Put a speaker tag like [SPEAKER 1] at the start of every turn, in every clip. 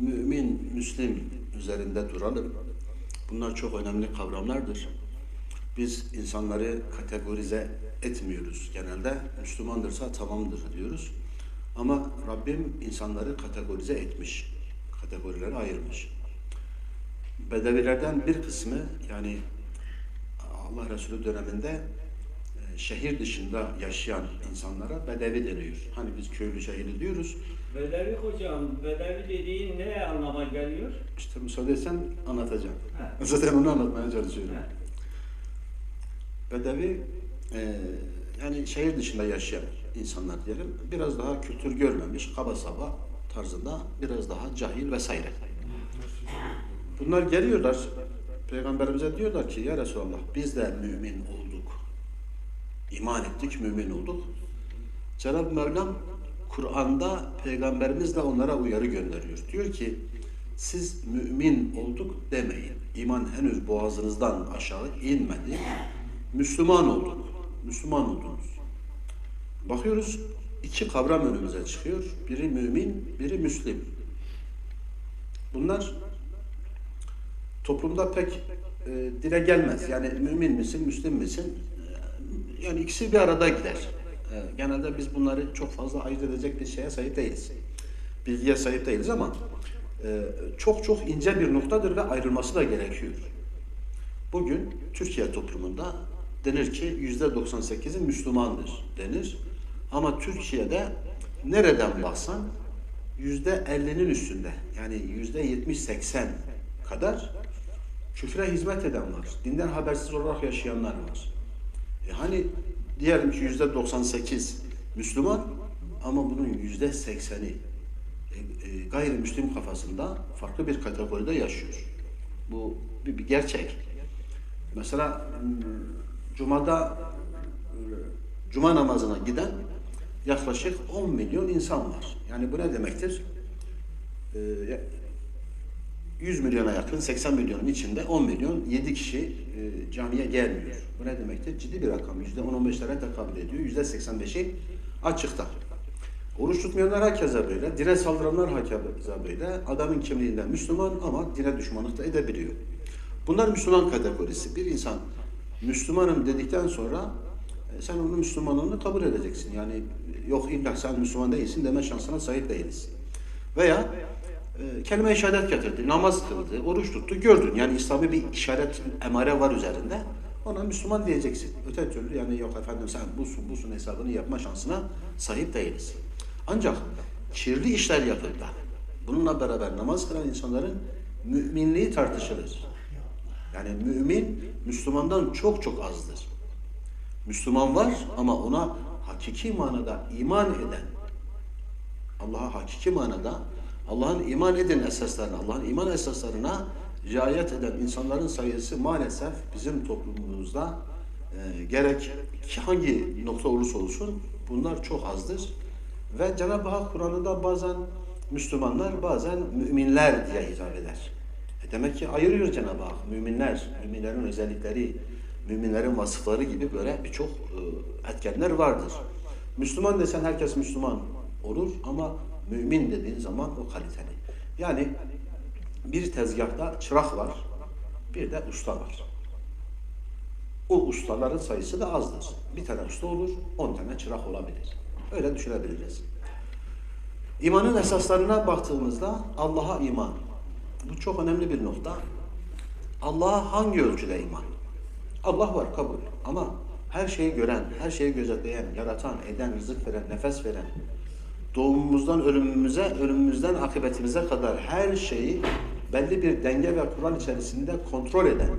[SPEAKER 1] mümin, müslim üzerinde duralım. Bunlar çok önemli kavramlardır. Biz insanları kategorize etmiyoruz genelde. Müslümandırsa tamamdır diyoruz. Ama Rabbim insanları kategorize etmiş. Kategorilere ayırmış. Bedevilerden bir kısmı yani Allah Resulü döneminde e, şehir dışında yaşayan insanlara bedevi deniyor. Hani biz köylü şehirli diyoruz.
[SPEAKER 2] Bedevi hocam, bedevi dediğin ne anlama geliyor?
[SPEAKER 1] İşte müsaade etsen anlatacağım.
[SPEAKER 2] Ha.
[SPEAKER 1] Zaten onu anlatmaya çalışıyorum.
[SPEAKER 2] Ha.
[SPEAKER 1] Bedevi e, yani şehir dışında yaşayan insanlar diyelim. Biraz daha kültür görmemiş, kaba saba tarzında biraz daha cahil vesaire. Bunlar geliyorlar. Peygamberimize diyorlar ki ya Resulallah biz de mümin olduk. İman ettik, mümin olduk. Cenab-ı Mevlam Kur'an'da Peygamberimiz de onlara uyarı gönderiyor. Diyor ki siz mümin olduk demeyin. İman henüz boğazınızdan aşağı inmedi. Müslüman olduk. Müslüman oldunuz. Bakıyoruz iki kavram önümüze çıkıyor. Biri mümin, biri müslim. Bunlar toplumda pek e, dile gelmez. Yani mümin misin, müslim misin? E, yani ikisi bir arada gider. E, genelde biz bunları çok fazla ayırt edecek bir şeye sahip değiliz. Bilgiye sahip değiliz ama e, çok çok ince bir noktadır ve ayrılması da gerekiyor. Bugün Türkiye toplumunda denir ki yüzde 98'i Müslümandır denir. Ama Türkiye'de nereden baksan yüzde 50'nin üstünde yani yüzde 70-80 kadar küfre hizmet eden var. Dinden habersiz olarak yaşayanlar var. E hani diyelim ki yüzde 98 Müslüman ama bunun yüzde 80'i e, e, gayrimüslim kafasında farklı bir kategoride yaşıyor. Bu bir, bir gerçek. Mesela Cuma'da e, Cuma namazına giden yaklaşık 10 milyon insan var. Yani bu ne demektir? E, 100 milyona yakın 80 milyonun içinde 10 milyon 7 kişi e, camiye gelmiyor. Bu ne demektir? Ciddi bir rakam. %10-15'lere tekabül ediyor. %85'i açıkta. Oruç tutmayanlar hakeza böyle. Dine saldıranlar hakeza böyle. Adamın kimliğinden Müslüman ama dine düşmanlık da edebiliyor. Bunlar Müslüman kategorisi. Bir insan Müslümanım dedikten sonra e, sen onun Müslümanlığını kabul edeceksin. Yani yok illa sen Müslüman değilsin deme şansına sahip değiliz. Veya e, kelime-i şehadet getirdi, namaz kıldı, oruç tuttu, gördün. Yani İslami bir işaret, emare var üzerinde. Ona Müslüman diyeceksin. Öte türlü yani yok efendim sen busun busun hesabını yapma şansına sahip değiliz. Ancak kirli işler yapıp da bununla beraber namaz kılan insanların müminliği tartışılır. Yani mümin Müslümandan çok çok azdır. Müslüman var ama ona hakiki manada iman eden, Allah'a hakiki manada Allah'ın iman edin esaslarına, Allah'ın iman esaslarına riayet eden insanların sayısı maalesef bizim toplumumuzda e, gerek hangi nokta olursa olsun bunlar çok azdır. Ve Cenab-ı Hak Kur'an'ında bazen Müslümanlar bazen müminler diye hitap eder. E demek ki ayırıyor Cenab-ı Hak. Müminler, müminlerin özellikleri, müminlerin vasıfları gibi böyle birçok e, etkenler vardır. Müslüman desen herkes Müslüman olur ama mümin dediğin zaman o kaliteli. Yani bir tezgahta çırak var, bir de usta var. O ustaların sayısı da azdır. Bir tane usta olur, on tane çırak olabilir. Öyle düşünebiliriz. İmanın esaslarına baktığımızda Allah'a iman. Bu çok önemli bir nokta. Allah'a hangi ölçüde iman? Allah var kabul ama her şeyi gören, her şeyi gözetleyen, yaratan, eden, rızık veren, nefes veren, doğumumuzdan ölümümüze, ölümümüzden akıbetimize kadar her şeyi belli bir denge ve kural içerisinde kontrol eden,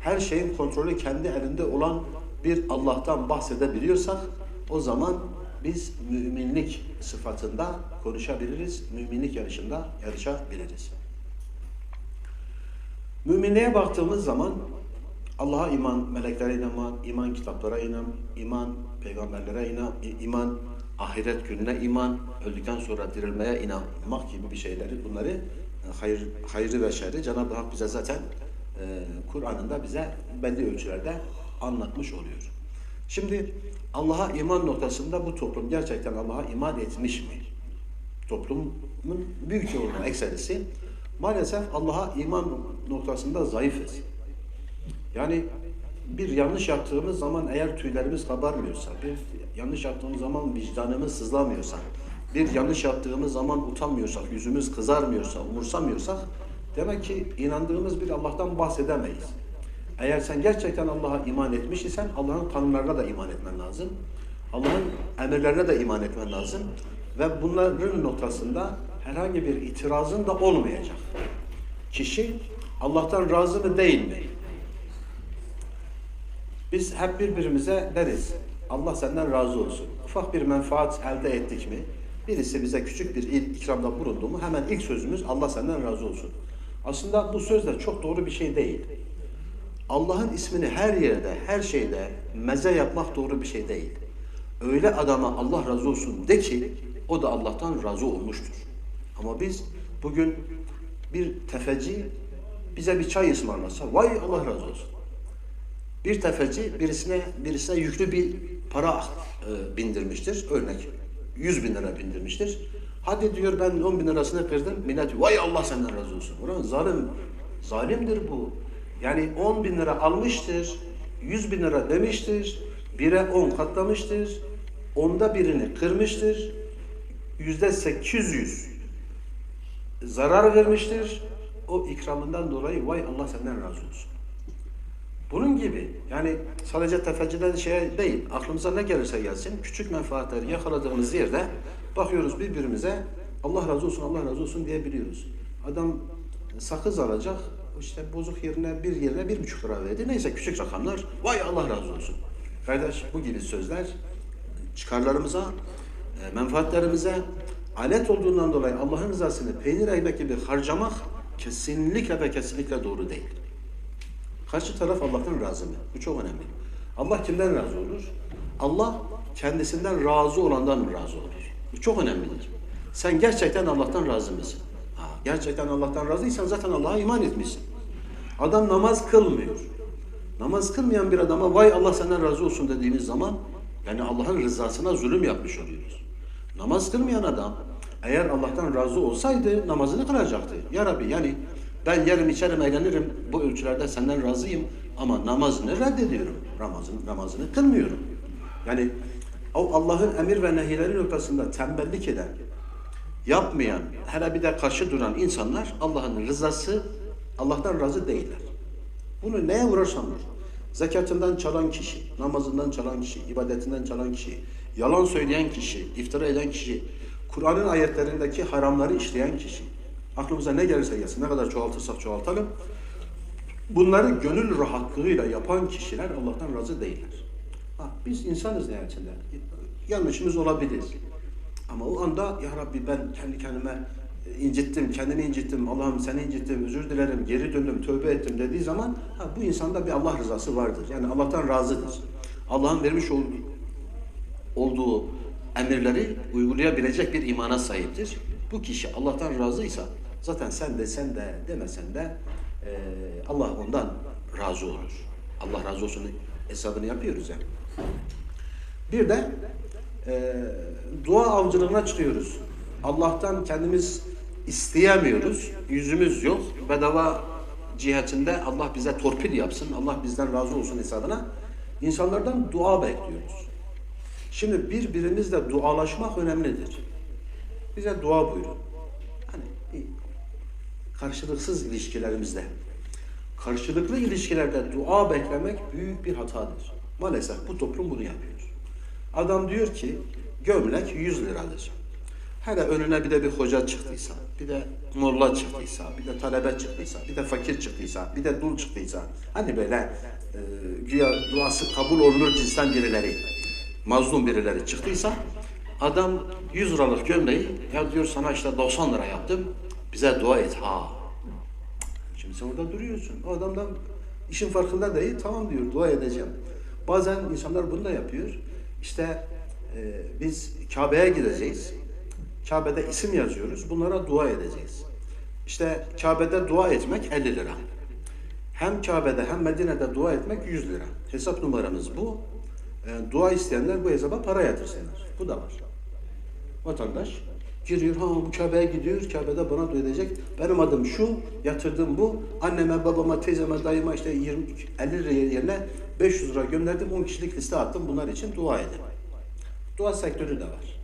[SPEAKER 1] her şeyin kontrolü kendi elinde olan bir Allah'tan bahsedebiliyorsak o zaman biz müminlik sıfatında konuşabiliriz, müminlik yarışında yarışabiliriz. Müminliğe baktığımız zaman Allah'a iman, meleklere iman, iman kitaplara iman, iman peygamberlere iman, iman ahiret gününe iman, öldükten sonra dirilmeye inanmak gibi bir şeyleri bunları e, hayır, hayrı ve şerri Cenab-ı Hak bize zaten e, Kur'an'ında bize belli ölçülerde anlatmış oluyor. Şimdi Allah'a iman noktasında bu toplum gerçekten Allah'a iman etmiş mi? toplumun büyük çoğunluğu, ekserisi maalesef Allah'a iman noktasında zayıfız. Yani bir yanlış yaptığımız zaman eğer tüylerimiz kabarmıyorsa, bir yanlış yaptığımız zaman vicdanımız sızlamıyorsa, bir yanlış yaptığımız zaman utanmıyorsak, yüzümüz kızarmıyorsa, umursamıyorsak demek ki inandığımız bir Allah'tan bahsedemeyiz. Eğer sen gerçekten Allah'a iman etmiş isen Allah'ın kanunlarına da iman etmen lazım. Allah'ın emirlerine de iman etmen lazım. Ve bunların noktasında herhangi bir itirazın da olmayacak. Kişi Allah'tan razı mı değil mi? Biz hep birbirimize deriz. Allah senden razı olsun. Ufak bir menfaat elde ettik mi? Birisi bize küçük bir ikramda bulundu mu hemen ilk sözümüz Allah senden razı olsun. Aslında bu söz de çok doğru bir şey değil. Allah'ın ismini her yerde, her şeyde meze yapmak doğru bir şey değil. Öyle adama Allah razı olsun de ki o da Allah'tan razı olmuştur. Ama biz bugün bir tefeci bize bir çay ısmarlasa vay Allah razı olsun. Bir tefeci birisine birisine yüklü bir para e, bindirmiştir. Örnek 100 bin lira bindirmiştir. Hadi diyor ben 10 bin lirasını kırdım. Millet vay Allah senden razı olsun. Ulan zalim, zalimdir bu. Yani 10 bin lira almıştır. 100 bin lira demiştir. Bire 10 katlamıştır. Onda birini kırmıştır. Yüzde 800 zarar vermiştir. O ikramından dolayı vay Allah senden razı olsun. Bunun gibi yani sadece tefeciden şey değil, aklımıza ne gelirse gelsin, küçük menfaatleri yakaladığımız yerde bakıyoruz birbirimize Allah razı olsun, Allah razı olsun diyebiliyoruz. Adam sakız alacak, işte bozuk yerine bir yerine bir buçuk lira verdi. Neyse küçük rakamlar, vay Allah razı olsun. Kardeş bu gibi sözler çıkarlarımıza, e, menfaatlerimize alet olduğundan dolayı Allah'ın rızasını peynir ekmek gibi harcamak kesinlikle ve kesinlikle doğru değil. Karşı taraf Allah'tan razı mı? Bu çok önemli. Allah kimden razı olur? Allah kendisinden razı olandan razı olur. Bu çok önemlidir. Sen gerçekten Allah'tan razı mısın? Ha, gerçekten Allah'tan razıysan zaten Allah'a iman etmişsin. Adam namaz kılmıyor. Namaz kılmayan bir adama vay Allah senden razı olsun dediğimiz zaman yani Allah'ın rızasına zulüm yapmış oluyoruz. Namaz kılmayan adam eğer Allah'tan razı olsaydı namazını kılacaktı. Ya Rabbi yani ben yerim içerim eğlenirim bu ölçülerde senden razıyım ama namazını reddediyorum. Ramazını, namazını kılmıyorum. Yani Allah'ın emir ve nehirleri noktasında tembellik eden, yapmayan, hele bir de karşı duran insanlar Allah'ın rızası, Allah'tan razı değiller. Bunu neye vurarsan vur. Zekatından çalan kişi, namazından çalan kişi, ibadetinden çalan kişi, yalan söyleyen kişi, iftira eden kişi, Kur'an'ın ayetlerindeki haramları işleyen kişi. Aklımıza ne gelirse gelsin, ne kadar çoğaltırsak çoğaltalım. Bunları gönül rahatlığıyla yapan kişiler Allah'tan razı değiller. Ha, biz insanız nihayetinde. Yanlışımız olabilir. Ama o anda ya Rabbi ben kendi kendime incittim, kendimi incittim, Allah'ım seni incittim, özür dilerim, geri döndüm, tövbe ettim dediği zaman ha, bu insanda bir Allah rızası vardır. Yani Allah'tan razıdır. Allah'ın vermiş olduğu, olduğu emirleri uygulayabilecek bir imana sahiptir. Bu kişi Allah'tan razıysa zaten sen de sen de demesen de eee, Allah ondan razı olur. Allah razı olsun hesabını yapıyoruz yani. Bir de e, dua avcılığına çıkıyoruz. Allah'tan kendimiz isteyemiyoruz. Yüzümüz yok. Bedava cihetinde Allah bize torpil yapsın. Allah bizden razı olsun hesabına. İnsanlardan dua bekliyoruz. Şimdi birbirimizle dualaşmak önemlidir. Bize dua buyurun. Karşılıksız ilişkilerimizde, karşılıklı ilişkilerde dua beklemek büyük bir hatadır. Maalesef bu toplum bunu yapıyor. Adam diyor ki gömlek 100 liradır. Hele önüne bir de bir hoca çıktıysa, bir de molla çıktıysa, bir de talebe çıktıysa, bir de fakir çıktıysa, bir de dul çıktıysa, hani böyle e, güya duası kabul olunur cinsten birileri, mazlum birileri çıktıysa, adam 100 liralık gömleği, ya diyor sana işte 90 lira yaptım, bize dua et ha. Şimdi sen orada duruyorsun. O adamdan işin farkında değil. Tamam diyor dua edeceğim. Bazen insanlar bunu da yapıyor. İşte e, biz Kabe'ye gideceğiz. Kabe'de isim yazıyoruz. Bunlara dua edeceğiz. İşte Kabe'de dua etmek 50 lira. Hem Kabe'de hem Medine'de dua etmek 100 lira. Hesap numaramız bu. E, dua isteyenler bu hesaba para yatırsınlar. Bu da var. Vatandaş Giriyor, ha bu Kabe'ye gidiyor, Kabe'de bana dua edecek. Benim adım şu, yatırdım bu. Anneme, babama, teyzeme, dayıma işte 20, 50 lira yerine 500 lira gönderdim. 10 kişilik liste attım. Bunlar için dua edin. Dua sektörü de var.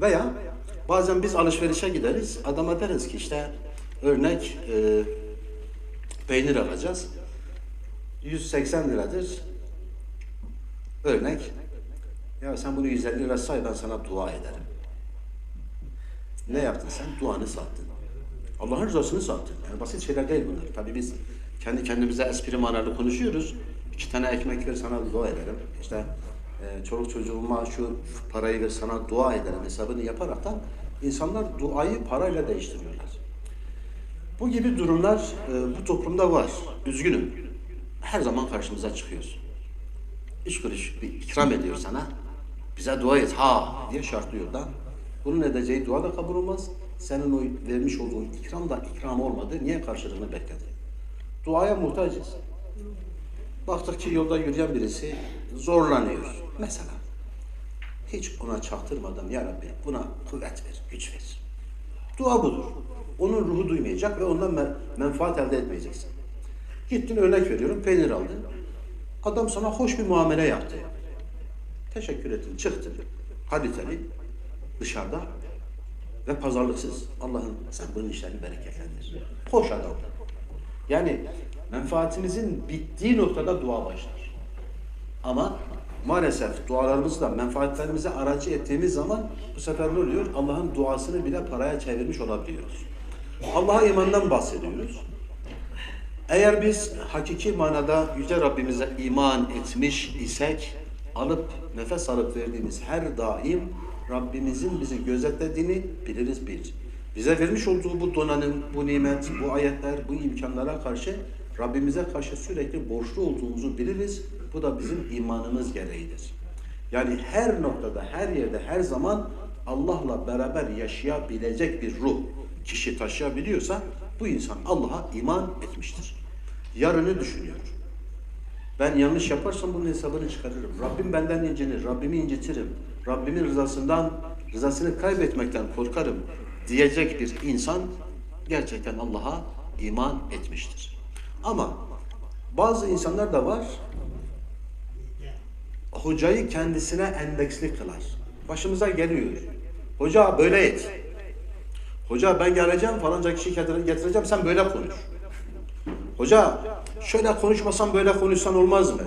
[SPEAKER 1] Veya bazen biz alışverişe gideriz. Adama deriz ki işte örnek e, peynir alacağız. 180 liradır. Örnek. Ya sen bunu 150 lira say ben sana dua ederim. Ne yaptın sen? Duanı sattın. Allah'ın rızasını sattın. Yani basit şeyler değil bunlar. Tabii biz kendi kendimize espri manalı konuşuyoruz. İki tane ekmek ver sana dua ederim. İşte e, çoluk çocuğuma şu parayı ver sana dua ederim hesabını yaparaktan insanlar duayı parayla değiştiriyorlar. Bu gibi durumlar e, bu toplumda var. Üzgünüm. Her zaman karşımıza çıkıyor. Üç kuruş bir ikram ediyor sana. Bize dua et ha diye şartlıyor da. Bunun edeceği dua da kabul olmaz. Senin o vermiş olduğun ikram da ikram olmadı. Niye karşılığını bekledi? Duaya muhtacız. Baktık ki yolda yürüyen birisi zorlanıyor. Mesela hiç ona çaktırmadan ya Rabbi buna kuvvet ver, güç ver. Dua budur. Onun ruhu duymayacak ve ondan men- menfaat elde etmeyeceksin. Gittin örnek veriyorum peynir aldın. Adam sana hoş bir muamele yaptı. Teşekkür ettin, çıktın. Kaliteli, dışarıda ve pazarlıksız. Allah'ım sen bunun işlerini bereketlendir. Hoş adam. Yani menfaatimizin bittiği noktada dua başlar. Ama maalesef dualarımızla menfaatlerimize aracı ettiğimiz zaman bu sefer ne oluyor? Allah'ın duasını bile paraya çevirmiş olabiliyoruz. Allah'a imandan bahsediyoruz. Eğer biz hakiki manada Yüce Rabbimize iman etmiş isek, alıp nefes alıp verdiğimiz her daim Rabbimizin bizi gözetlediğini biliriz bir. Bize vermiş olduğu bu donanım, bu nimet, bu ayetler, bu imkanlara karşı Rabbimize karşı sürekli borçlu olduğumuzu biliriz. Bu da bizim imanımız gereğidir. Yani her noktada, her yerde, her zaman Allah'la beraber yaşayabilecek bir ruh kişi taşıyabiliyorsa bu insan Allah'a iman etmiştir. Yarını düşünüyor. Ben yanlış yaparsam bunun hesabını çıkarırım. Rabbim benden incinir, Rabbimi incitirim. Rabbimin rızasından, rızasını kaybetmekten korkarım diyecek bir insan gerçekten Allah'a iman etmiştir. Ama bazı insanlar da var, hocayı kendisine endeksli kılar. Başımıza geliyor. Hoca böyle et. Hoca ben geleceğim falanca kişiyi getireceğim sen böyle konuş. Hoca şöyle konuşmasan böyle konuşsan olmaz mı?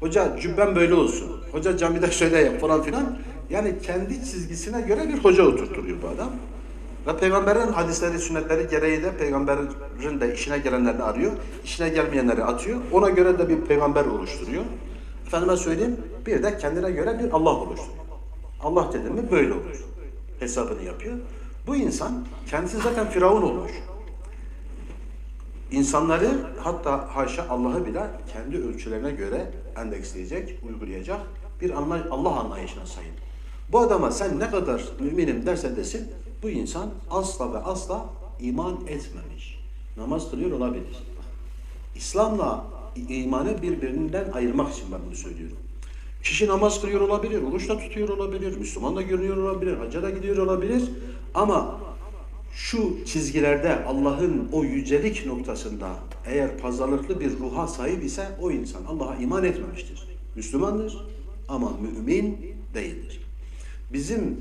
[SPEAKER 1] Hoca cübben böyle olsun. Hoca camide şöyle yap falan filan. Yani kendi çizgisine göre bir hoca oturtuyor bu adam. Ve peygamberin hadisleri, sünnetleri gereği de peygamberin de işine gelenlerini arıyor. işine gelmeyenleri atıyor. Ona göre de bir peygamber oluşturuyor. Efendime söyleyeyim bir de kendine göre bir Allah oluşturuyor. Allah dedi mi böyle olur. Hesabını yapıyor. Bu insan kendisi zaten firavun olmuş. İnsanları hatta haşa Allah'ı bile kendi ölçülerine göre endeksleyecek, uygulayacak bir anlay Allah anlayışına sahip. Bu adama sen ne kadar müminim derse desin bu insan asla ve asla iman etmemiş. Namaz kılıyor olabilir. İslam'la imanı birbirinden ayırmak için ben bunu söylüyorum. Kişi namaz kılıyor olabilir, oruç da tutuyor olabilir, Müslüman da görünüyor olabilir, hacca da gidiyor olabilir. Ama şu çizgilerde Allah'ın o yücelik noktasında eğer pazarlıklı bir ruha sahip ise o insan Allah'a iman etmemiştir. Müslümandır ama mümin değildir. Bizim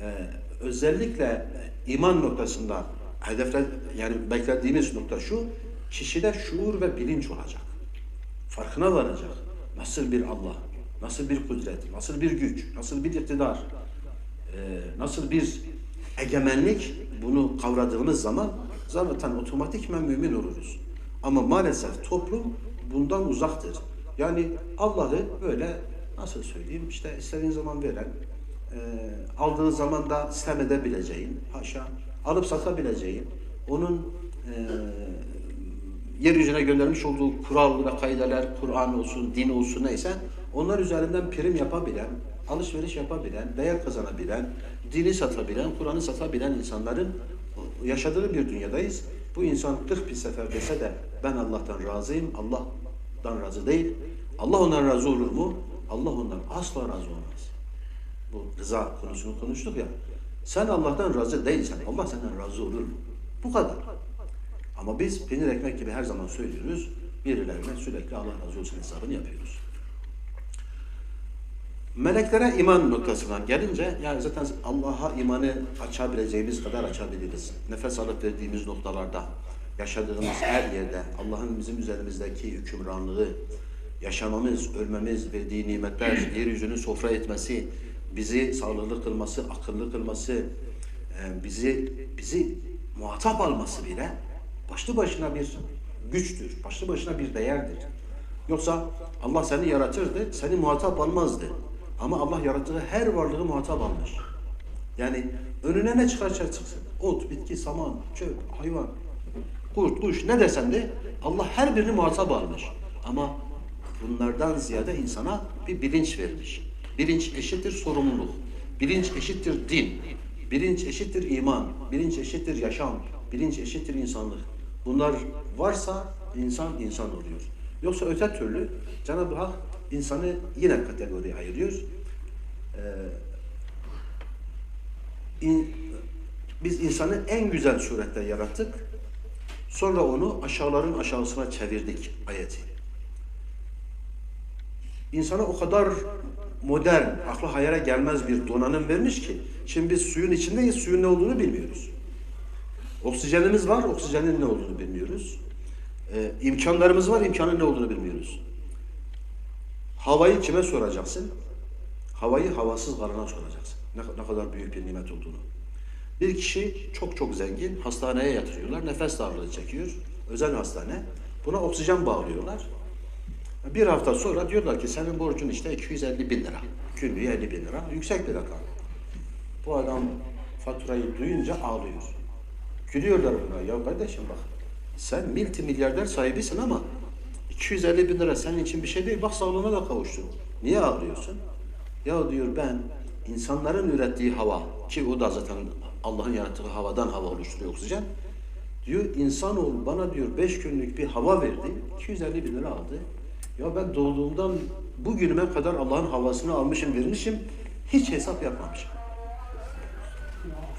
[SPEAKER 1] e, özellikle iman noktasında hedefler yani beklediğimiz nokta şu kişide şuur ve bilinç olacak. Farkına varacak. Nasıl bir Allah, nasıl bir kudret, nasıl bir güç, nasıl bir iktidar, e, nasıl bir egemenlik bunu kavradığımız zaman zaten otomatikmen mümin oluruz. Ama maalesef toplum bundan uzaktır. Yani Allah'ı böyle nasıl söyleyeyim işte istediğin zaman veren, e, aldığı zaman da sistem edebileceğin, haşa, alıp satabileceğin, onun e, yeryüzüne göndermiş olduğu kural ve kaideler, Kur'an olsun, din olsun neyse, onlar üzerinden prim yapabilen, alışveriş yapabilen, değer kazanabilen, dini satabilen, Kur'an'ı satabilen insanların yaşadığı bir dünyadayız. Bu insan 40 bin sefer dese de ben Allah'tan razıyım, Allah'tan razı değil. Allah ondan razı olur mu? Allah ondan asla razı olmaz. Bu rıza konusunu konuştuk ya. Sen Allah'tan razı değilsen Allah senden razı olur mu? Bu kadar. Ama biz peynir ekmek gibi her zaman söylüyoruz. Birilerine sürekli Allah razı olsun hesabını yapıyoruz. Meleklere iman noktasından gelince yani zaten Allah'a imanı açabileceğimiz kadar açabiliriz. Nefes alıp verdiğimiz noktalarda, yaşadığımız her yerde Allah'ın bizim üzerimizdeki hükümranlığı, yaşamamız, ölmemiz, verdiği nimetler, yeryüzünü sofra etmesi, bizi sağlıklı kılması, akıllı kılması, e, bizi bizi muhatap alması bile başlı başına bir güçtür, başlı başına bir değerdir. Yoksa Allah seni yaratırdı, seni muhatap almazdı. Ama Allah yarattığı her varlığı muhatap almış. Yani önüne ne çıkarsa çıksın. Ot, bitki, saman, çöp, hayvan, kurt, kuş ne desen de Allah her birini muhatap almış. Ama bunlardan ziyade insana bir bilinç vermiş. Bilinç eşittir sorumluluk. Bilinç eşittir din. Bilinç eşittir iman. Bilinç eşittir yaşam. Bilinç eşittir insanlık. Bunlar varsa insan insan oluyor. Yoksa öte türlü Cenab-ı Hak insanı yine kategoriye ayırıyor. Ee, in- biz insanı en güzel surette yarattık. Sonra onu aşağıların aşağısına çevirdik ayeti. İnsana o kadar modern, akla hayale gelmez bir donanım vermiş ki şimdi biz suyun içindeyiz, suyun ne olduğunu bilmiyoruz. Oksijenimiz var, oksijenin ne olduğunu bilmiyoruz. Ee, imkanlarımız var, imkanın ne olduğunu bilmiyoruz. Havayı kime soracaksın? Havayı havasız kalana soracaksın. Ne, ne kadar büyük bir nimet olduğunu. Bir kişi çok çok zengin, hastaneye yatırıyorlar, nefes darlığı çekiyor. Özel hastane. Buna oksijen bağlıyorlar. Bir hafta sonra diyorlar ki senin borcun işte 250 bin lira. Günlüğü 50 bin lira. Yüksek bir rakam. Bu adam faturayı duyunca ağlıyor. Gülüyorlar buna. Ya kardeşim bak sen milyarder sahibisin ama 250 bin lira senin için bir şey değil. Bak sağlığına da kavuştun. Niye ağlıyorsun? Ya diyor ben insanların ürettiği hava ki o da zaten Allah'ın yarattığı havadan hava oluşturuyor oksijen. Diyor insanoğlu bana diyor 5 günlük bir hava verdi. 250 bin lira aldı. Ya ben doğduğumdan bugünüme kadar Allah'ın havasını almışım vermişim. Hiç hesap yapmamışım.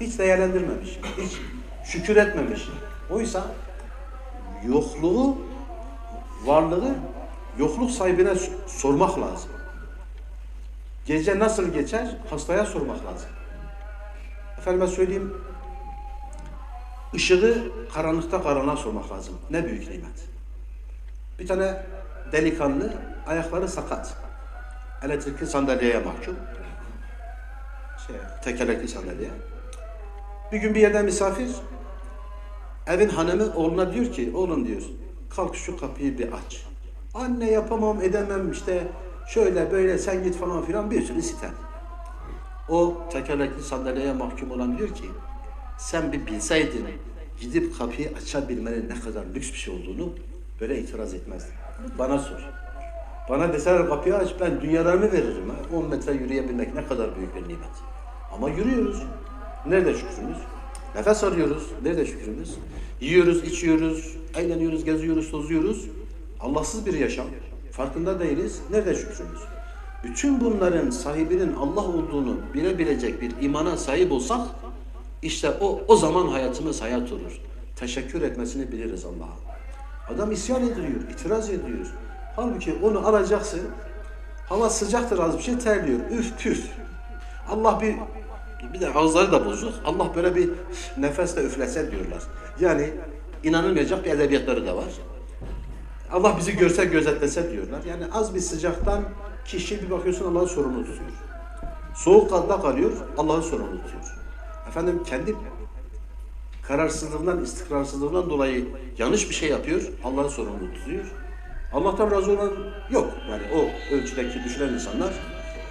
[SPEAKER 1] Hiç değerlendirmemiş. Hiç şükür etmemiş. Oysa yokluğu, varlığı yokluk sahibine sormak lazım. Gece nasıl geçer? Hastaya sormak lazım. Efendime söyleyeyim, ışığı karanlıkta karanlığa sormak lazım. Ne büyük nimet. Bir tane delikanlı, ayakları sakat. Elektrikli sandalyeye mahkum. Şey, tekerlekli sandalye. Bir gün bir yerden misafir, evin hanımı oğluna diyor ki, oğlum diyor, kalk şu kapıyı bir aç. Anne yapamam, edemem işte, şöyle böyle sen git falan filan bir sürü sitem. O tekerlekli sandalyeye mahkum olan diyor ki, sen bir bilseydin gidip kapıyı açabilmenin ne kadar lüks bir şey olduğunu böyle itiraz etmezdin. Bana sor. Bana deseler kapıyı aç ben dünyalarımı veririm. Ha. 10 metre yürüyebilmek ne kadar büyük bir nimet. Ama yürüyoruz. Nerede şükrümüz? Nefes alıyoruz. Nerede şükrümüz? Yiyoruz, içiyoruz, eğleniyoruz, geziyoruz, tozuyoruz. Allahsız bir yaşam. Farkında değiliz. Nerede şükrümüz? Bütün bunların sahibinin Allah olduğunu bilebilecek bir imana sahip olsak işte o o zaman hayatımız hayat olur. Teşekkür etmesini biliriz Allah'a. Adam isyan ediyor, itiraz ediyor. Halbuki onu alacaksın. Hava sıcaktır az bir şey terliyor. Üf püf. Allah bir bir de ağızları da bozuk. Allah böyle bir nefesle üflese diyorlar. Yani inanılmayacak bir edebiyatları da var. Allah bizi görse gözetlese diyorlar. Yani az bir sıcaktan kişi bir bakıyorsun Allah'ı sorumlu tutuyor. Soğuk kalda kalıyor, Allah'ı sorumlu tutuyor. Efendim kendi kararsızlığından, istikrarsızlığından dolayı yanlış bir şey yapıyor, Allah'ı sorumlu tutuyor. Allah'tan razı olan yok. Yani o ölçüdeki düşünen insanlar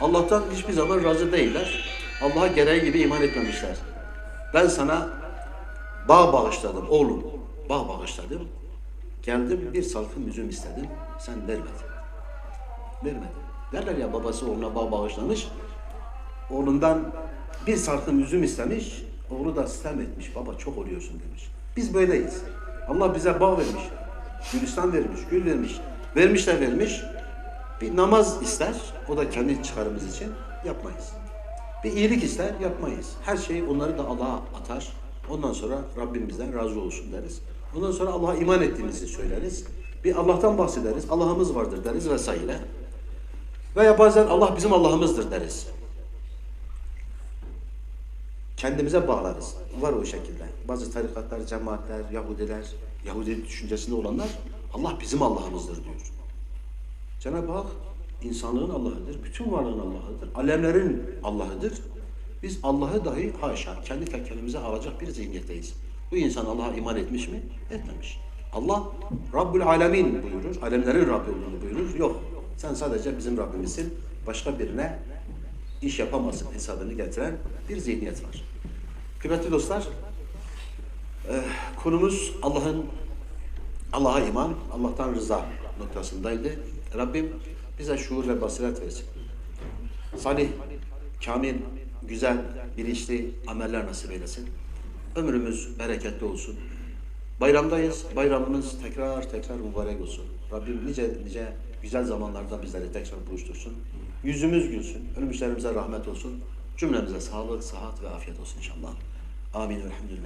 [SPEAKER 1] Allah'tan hiçbir zaman razı değiller. Allah'a gereği gibi iman etmemişler. Ben sana bağ bağışladım oğlum. Bağ bağışladım. Geldim bir salkım üzüm istedim. Sen vermedin. Vermedin. Derler ya babası oğluna bağ bağışlamış. Oğlundan bir salkım üzüm istemiş. Oğlu da sitem etmiş. Baba çok oluyorsun demiş. Biz böyleyiz. Allah bize bağ vermiş. Gülistan vermiş, gül vermiş. Vermiş de vermiş. Bir namaz ister. O da kendi çıkarımız için yapmayız. Bir iyilik ister yapmayız. Her şeyi onları da Allah'a atar. Ondan sonra Rabbim bizden razı olsun deriz. Ondan sonra Allah'a iman ettiğimizi söyleriz. Bir Allah'tan bahsederiz. Allah'ımız vardır deriz vesaire. Veya bazen Allah bizim Allah'ımızdır deriz. Kendimize bağlarız. Var o şekilde. Bazı tarikatlar, cemaatler, Yahudiler, Yahudi düşüncesinde olanlar Allah bizim Allah'ımızdır diyor. Cenab-ı Hak insanlığın Allah'ıdır, bütün varlığın Allah'ıdır, alemlerin Allah'ıdır. Biz Allah'ı dahi haşa kendi tekkelimize alacak bir zihniyetteyiz. Bu insan Allah'a iman etmiş mi? Etmemiş. Allah Rabbül Alemin buyurur, alemlerin Rabbi olduğunu buyurur. Yok, sen sadece bizim Rabbimizsin, başka birine iş yapamazsın hesabını getiren bir zihniyet var. Kıymetli dostlar, eh, konumuz Allah'ın Allah'a iman, Allah'tan rıza noktasındaydı. Rabbim bize şuur ve basiret versin. Salih, kamil, güzel, bilinçli ameller nasip eylesin. Ömrümüz bereketli olsun. Bayramdayız. Bayramımız tekrar tekrar mübarek olsun. Rabbim nice nice güzel zamanlarda bizleri tekrar buluştursun. Yüzümüz gülsün. Ölmüşlerimize rahmet olsun. Cümlemize sağlık, sıhhat ve afiyet olsun inşallah. Amin. Elhamdülillah.